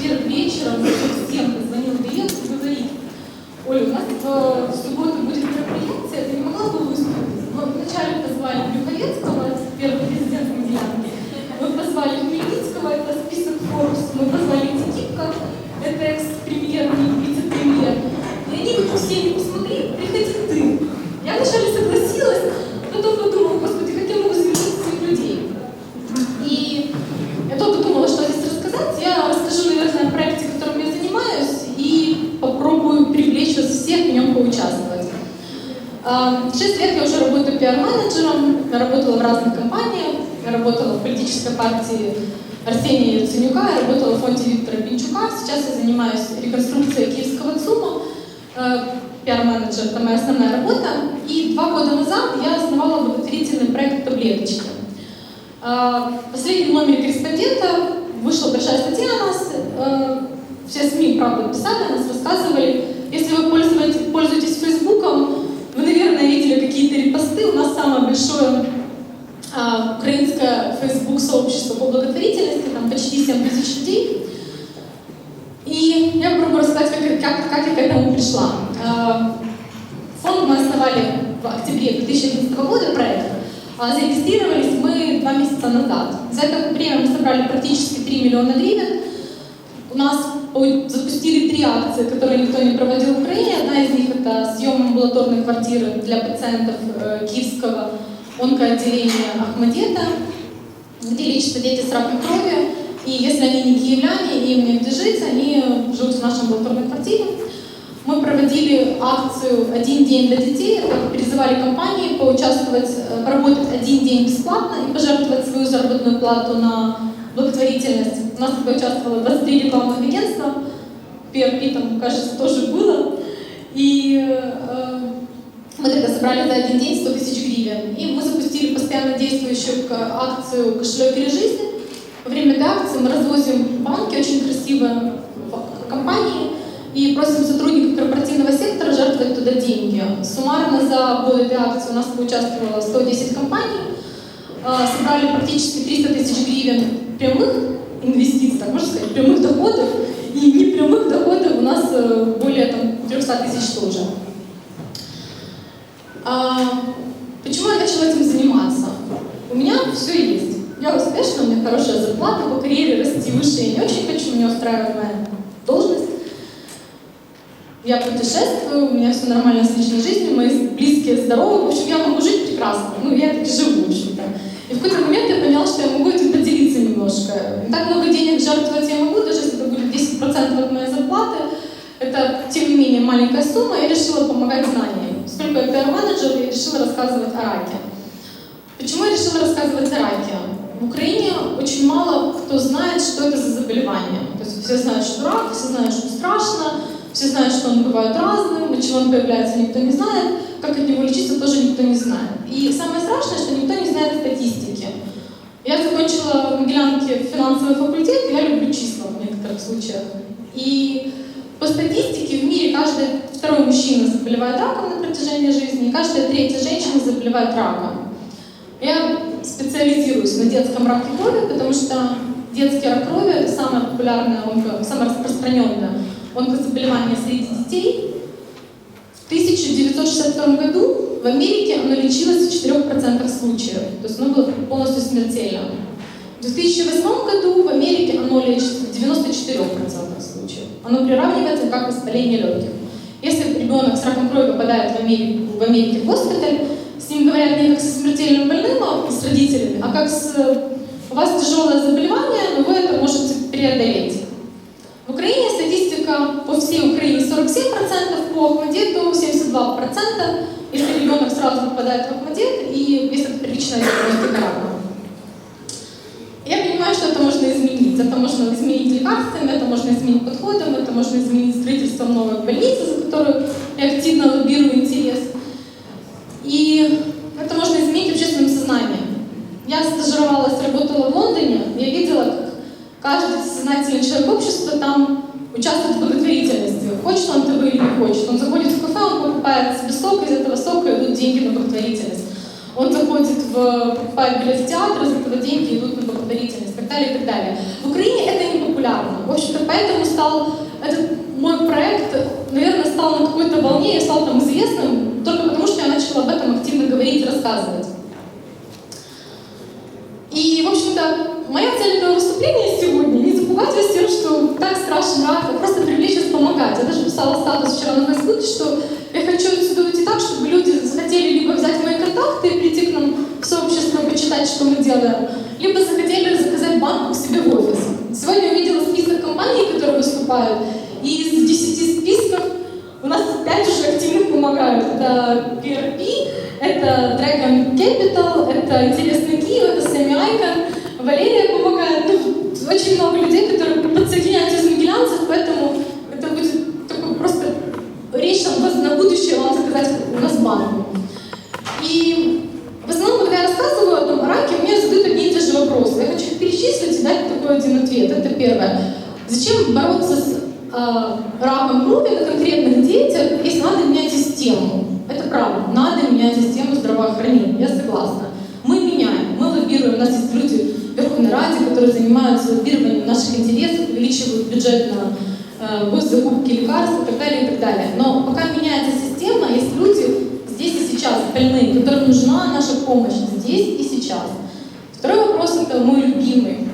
четверг вечером всем позвонил клиент и говорит, Оля, у нас в, в субботу будет мероприятие, ты не могла бы выступить? Мы вначале позвали Брюховецкого, первый президент Медианки, мы позвали Хмельницкого, это список Forbes, мы позвали Тикипка, это экс-премьер, вице-премьер. И они говорят, все не посмотри, приходи ты. Я вначале согласилась, потом подумала, господи, как я могу завести этих людей? И я долго думала, что здесь рассказать. Я расскажу, наверное, о проекте, которым я занимаюсь, и попробую привлечь вас всех А, Шесть лет я уже работаю пиар-менеджером, работала в разных компаниях, работала в политической партии Арсения Яценюка, работала в фонде Виктора Пинчука, сейчас я занимаюсь реконструкцией киевского ЦУМа, Э, пиар-менеджер, это моя основная работа. И два года назад я основала благотворительный проект «Таблеточки». Э, В последнем номере корреспондента вышла большая статья о нас. Э, Все СМИ, правда, писали нас, рассказывали. Если вы пользуетесь, пользуетесь Фейсбуком, вы, наверное, видели какие-то репосты. У нас самое большое а, украинское Facebook-сообщество по благотворительности, там почти 7 тысяч людей. И я попробую рассказать, как, как, как я к этому пришла. А, Фонд мы основали в октябре 2011 года, проект. А зарегистрировались мы два месяца назад. За это время мы собрали практически 3 миллиона гривен. У нас запустили три акции, которые никто не проводил в Украине. Одна из них это съем амбулаторной квартиры для пациентов э, Киевского онкоотделения Ахмадета, где лечатся дети с раком крови. И если они не киевляне и им негде жить, они живут в нашей амбулаторной квартире. Мы проводили акцию «Один день для детей», призывали компании поучаствовать, э, поработать один день бесплатно и пожертвовать свою заработную плату на благотворительность. У нас поучаствовало 23 рекламных агентства, PRP там, кажется, тоже было. И э, мы тогда собрали за один день 100 тысяч гривен. И мы запустили постоянно действующую акцию «Кошелек или жизнь». Во время этой акции мы развозим банки, очень красивые в- компании, и просим сотрудников корпоративного сектора жертвовать туда деньги. Суммарно за год этой акции у нас поучаствовало 110 компаний, А, собрали практически 300 тысяч гривен прямых инвестиций, так можно сказать, прямых доходов, и непрямых доходов у нас э, более там, 300 тысяч тоже. А, почему я начала этим заниматься? У меня все есть. Я успешна, у меня хорошая зарплата, по карьере расти выше я не очень хочу, меня устраивает моя должность. Я путешествую, у меня все нормально с личной жизнью, мои близкие здоровы. В общем, я могу жить прекрасно. Ну, я так и живу, в общем-то. И в какой-то момент я поняла, что я могу этим немножко. Не так много денег жертвовать я могу, даже если это будет 10% от моей зарплаты. Это, тем не менее, маленькая сумма. Я решила помогать знаниям. Поскольку я пиар-менеджер, я решила рассказывать о раке. Почему я решила рассказывать о раке? В Украине очень мало кто знает, что это за заболевание. То есть все знают, что рак, все знают, что страшно, все знают, что он бывает разным, от чего он появляется, никто не знает, как от него лечиться, тоже никто не знает. И самое страшное, что никто не знает статистики. Я закончила в Могилянке финансовый факультет, я люблю числа в некоторых случаях. И по статистике в мире каждый второй мужчина заболевает раком на протяжении жизни, и каждая третья женщина заболевает раком. Я специализируюсь на детском раке крови, потому что детский рак крови – это самое популярное, онко, самое распространенное онкозаболевание среди детей. В 1962 году в Америке оно лечилось в 4% случаев, то есть оно было полностью смертельным. В 2008 году в Америке оно лечится в 94% случаев. Оно приравнивается как воспаление легких. Если ребенок с раком крови попадает в Америку, в Америке в госпиталь, с ним говорят не как со смертельным больным, а с родителями, а как с у вас тяжелое заболевание, но вы это можете преодолеть. В Украине статистика по всей Украине 47%, по Ахмадету 72%, если ребенок сразу попадает в Ахмадет, и если это первичная диагностика рака. Я понимаю, что это можно изменить. Это можно изменить лекарствами, это можно изменить подходом, это можно изменить строительством новой больницы, за которую я активно лоббирую интерес. И это можно изменить общественным сознанием. Я стажировалась, работала в Лондоне, я видела, как каждый сознательный человек общества там участвует в благотворительности. Хочет он этого или хочет. Он заходит в кафе, он покупает себе сок, из этого сока идут деньги на благотворительность. Он заходит в, покупает билет в театр, из этого деньги идут на благотворительность, и так далее, и так далее. В Украине это не популярно. В общем-то, поэтому стал этот мой проект, наверное, стал на какой-то волне, я стал там известным, только потому что я начала об этом активно говорить и рассказывать. И, в общем-то, моя цель этого выступления сегодня не запугать вас тем, что так страшен рак, а просто вас помогать. Я даже писала статус вчера на Фейсбуке, что я хочу отсюда уйти так, чтобы люди захотели либо взять мои контакты и прийти к нам в сообщество почитать, что мы делаем, либо захотели заказать банку к себе в офис. Сегодня увидела список компаний, которые выступают, и из 10 списков у нас 5 уже активных помогают. Это PRP, это Dragon Capital, это Интересный Киев, это Сами Айкон, Валерия помогает. Ну, очень много людей, которые подсоединяются из могилянцев, поэтому это будет такой просто речь там, будущее вам заказать у нас банку. И в основном, когда я рассказываю о том раке, мне задают одни и те же вопросы. Я хочу их перечислить и дать такой один ответ. Это первое. Зачем бороться с э, раком крови на конкретных детях, если надо менять систему? Это правда. Надо менять систему здравоохранения. Я согласна. Мы меняем, мы лоббируем. У нас есть люди в Верховной Раде, которые занимаются лоббированием наших интересов, увеличивают бюджет на э, госзакупки лекарств и так далее, и так далее. Но пока меняется система, есть люди здесь и сейчас, больные, которым нужна наша помощь здесь и сейчас. Второй вопрос, это мой любимый.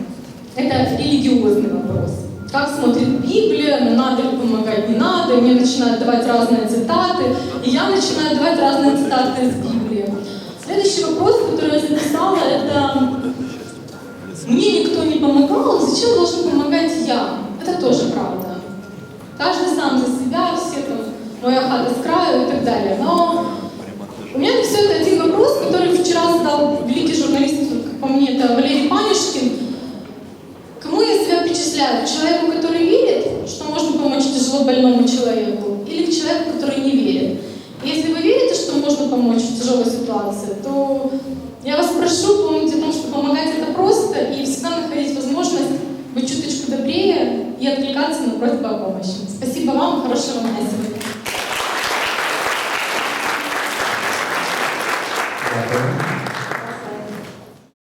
Это религиозный вопрос. Как смотрит Библия, надо ли помогать, не надо, и мне начинают давать разные цитаты, и я начинаю давать разные цитаты из Библии. Следующий вопрос, который я записала, это мне никто не помогал, зачем должен помогать я? Это тоже правда. Каждый сам за себя, все там, моя хата с краю и так далее. Но у меня все это один вопрос, который вчера задал великий журналист, по мне, это Валерий Панюшкин. Кому я себя причисляю? К человеку, который верит, что можно помочь тяжело больному человеку, или к человеку, который не верит? Если вы верите, что можно помочь в тяжелой ситуации, то я вас прошу помнить о том, что помогать это просто, добрее и откликаться на просьбу о помощи. Спасибо вам, хорошего дня сегодня.